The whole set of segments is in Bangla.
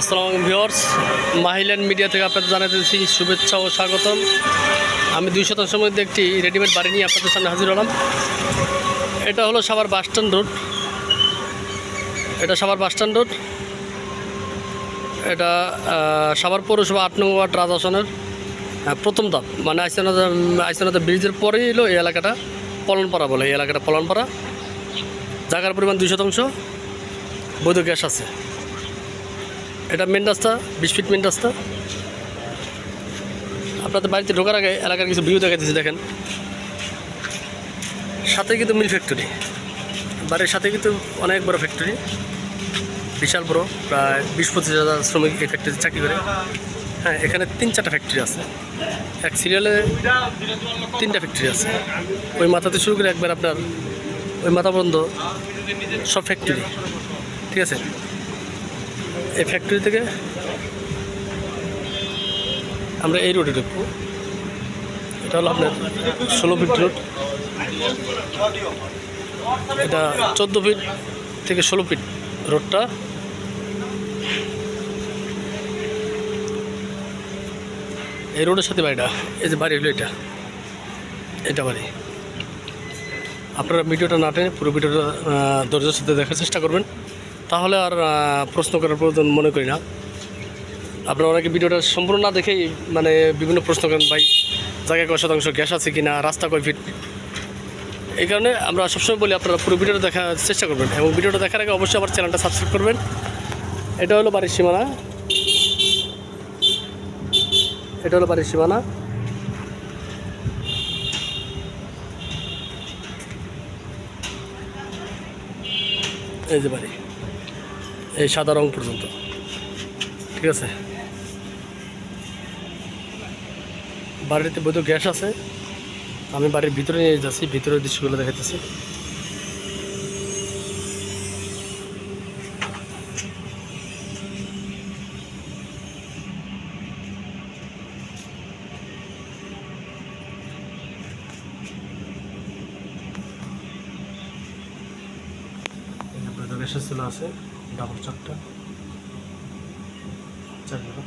আসসালামু আলাইকুম ভিওর্স মাহিল্যান্ড মিডিয়া থেকে আপনাদের জানাতেছি শুভেচ্ছা ও স্বাগতম। আমি দুই শতাংশের মধ্যে একটি রেডিমেড বাড়ি নিয়ে আপনাদের সামনে হাজির হলাম। এটা হলো সাভার বাসস্ট্যান্ড রোড। এটা সাভার বাসস্ট্যান্ড রোড। এটা সাভার পৌরসভা আট নং ওয়ার্ড রাজাসনের প্রথম ধাপ। মানে আইসানাদা আইসানাদা ব্রিজের পরেই হলো এই এলাকাটা, পলনপাড়া বলে এই এলাকাটা, পলনপাড়া। জায়গার পরিমাণ দুই শতাংশ। বৈধ গ্যাস আছে। এটা মেন রাস্তা, বিশ ফিট মেন রাস্তা। আপনাদের বাড়িতে ঢোকার আগে এলাকার কিছু ভিউ দেখাতেছি দেখেন। সাথে কিন্তু মিল ফ্যাক্টরি বাড়ির সাথে কিন্তু অনেক বড় ফ্যাক্টরি বিশাল বড়, প্রায় বিশ পঁচিশ হাজার শ্রমিক এই ফ্যাক্টরিতে চাকরি করে। হ্যাঁ এখানে তিন চারটা ফ্যাক্টরি আছে। এক সিরিয়ালে তিনটা ফ্যাক্টরি আছে। ওই মাথাতে শুরু করে একবার আপনার ওই মাথা বন্ধ সব ফ্যাক্টরি ঠিক আছে? এই ফ্যাক্টরি থেকে আমরা এই রোডে ঢুকবো। এটা হলো আপনার ষোলো ফিট রোড এটা চোদ্দ ফিট থেকে ষোলো ফিট রোডটা এই রোডের সাথে বাড়িটা, এই যে বাড়ি হলো এটা। এটা বাড়ি। আপনারা ভিডিওটা না টেনে পুরো ভিডিওটা ধৈর্যের সাথে দেখার চেষ্টা করবেন। তাহলে আর প্রশ্ন করার প্রয়োজন মনে করি না। আপনারা অনেকে ভিডিওটা সম্পূর্ণ না দেখেই মানে বিভিন্ন প্রশ্ন করেন, ভাই, জায়গায় কয় শতাংশ গ্যাস আছে কি না রাস্তা কয় ফিট? এই কারণে আমরা সবসময় বলি, আপনারা পুরো ভিডিওটা দেখার চেষ্টা করবেন এবং ভিডিওটা দেখার আগে অবশ্যই আমার চ্যানেলটা সাবস্ক্রাইব করবেন। এটা হলো বাড়ির সীমানা। এটা হলো বাড়ির সীমানা। এই যে বাড়ি। এই সাদা রং পর্যন্ত। ঠিক আছে? বাড়িতে বৈধ গ্যাস আছে। আমি বাড়ির ভিতরে নিয়ে যাচ্ছি, ভিতরের দৃশ্যগুলো দেখাতেছি গ্যাসের আছে। ডাবল চারটা। চারগুলো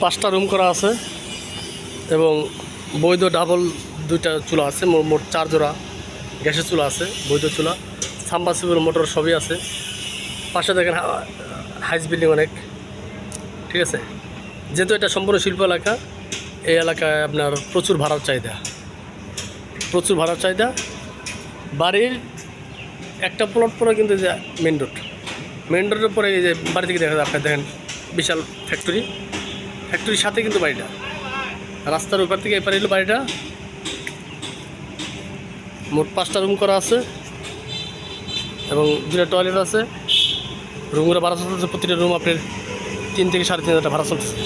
পাঁচটা রুম করা আছে। এবং বৈধ ডাবল দুইটা চুলা আছে, মোট চার জোড়া গ্যাসের চুলা আছে, বৈধ চুলা। সাম্বাসিবল মোটর সবই আছে। পাশে দেখেন হাইস বিল্ডিং অনেক, ঠিক আছে? যেহেতু এটা সম্পূর্ণ শিল্প এলাকা, এই এলাকায় আপনার প্রচুর ভাড়ার চাহিদা। প্রচুর ভাড়ার চাহিদা। বাড়ির একটা প্লট পরে কিন্তু যে মেন রোড মেন রোডের পরে এই যে বাড়ি থেকে দেখা যায়, আপনার দেখেন, বিশাল ফ্যাক্টরি ফ্যাক্টরির সাথে কিন্তু বাড়িটা। রাস্তার ওপার থেকে এপারে এলো বাড়িটা। মোট পাঁচটা রুম করা আছে এবং দুটা টয়লেট আছে। রুমগুলো ভাড়া চলতেছে, প্রতিটা রুম আপনার তিন থেকে সাড়ে তিন হাজার ভাড়া চলতেছে।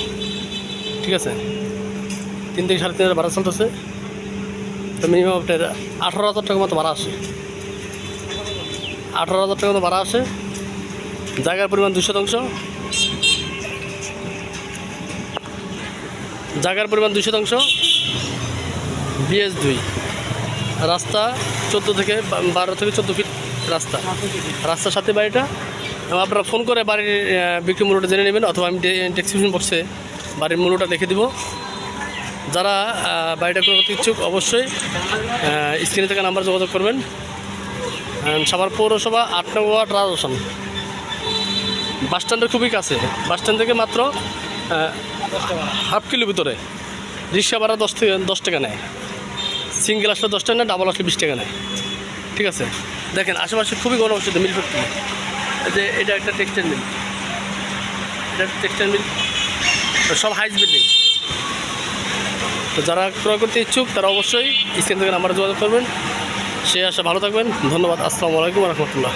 ঠিক আছে? তিন থেকে সাড়ে তিন হাজার ভাড়া চলতেছে। তো মিনিমাম আপনার আঠারো হাজার টাকার মতো ভাড়া আসে। আঠারো হাজার টাকার মতো ভাড়া আসে। জায়গার পরিমাণ দুই শতাংশ। জায়গার পরিমাণ দুই শতাংশ, বিএস দুই। রাস্তা চোদ্দ থেকে বারো থেকে চোদ্দ ফিট রাস্তা। রাস্তার সাথে বাড়িটা। এবং আপনারা ফোন করে বাড়ির বিক্রি মূল্যটা জেনে নেবেন অথবা আমি ডেসক্রিপশন বক্সে বাড়ির মূল্যটা দেখে দিব। যারা বাড়িটা করতে ইচ্ছুক অবশ্যই স্ক্রিনে থেকে নাম্বার যোগাযোগ করবেন। সাভার পৌরসভা আট নং ওয়ার্ড রাজস্থান। বাস স্ট্যান্ডের খুবই কাছে। বাস স্ট্যান্ড থেকে মাত্র হাফ কিলো ভিতরে। রিক্সা ভাড়া দশ থেকে দশ টাকা নেয়। সিঙ্গেল আসলে দশ টাকা নেয় ডাবল আসলে বিশ টাকা নেয়। ঠিক আছে? দেখেন, আশেপাশে খুবই গরম গণবসিত, মিল ফ্যাক্টরি যে এটা একটা টেক্সটাইল মিল এটা টেক্সটাইল মিল সব হাইস বিল্ডিং তো যারা ক্রয় করতে ইচ্ছুক, তারা অবশ্যই স্ক্রিন থেকে নাম্বারে যোগাযোগ করবেন। সে আশা ভালো থাকবেন। ধন্যবাদ। আসসালামু আলাইকুম রহমতুল্লাহ।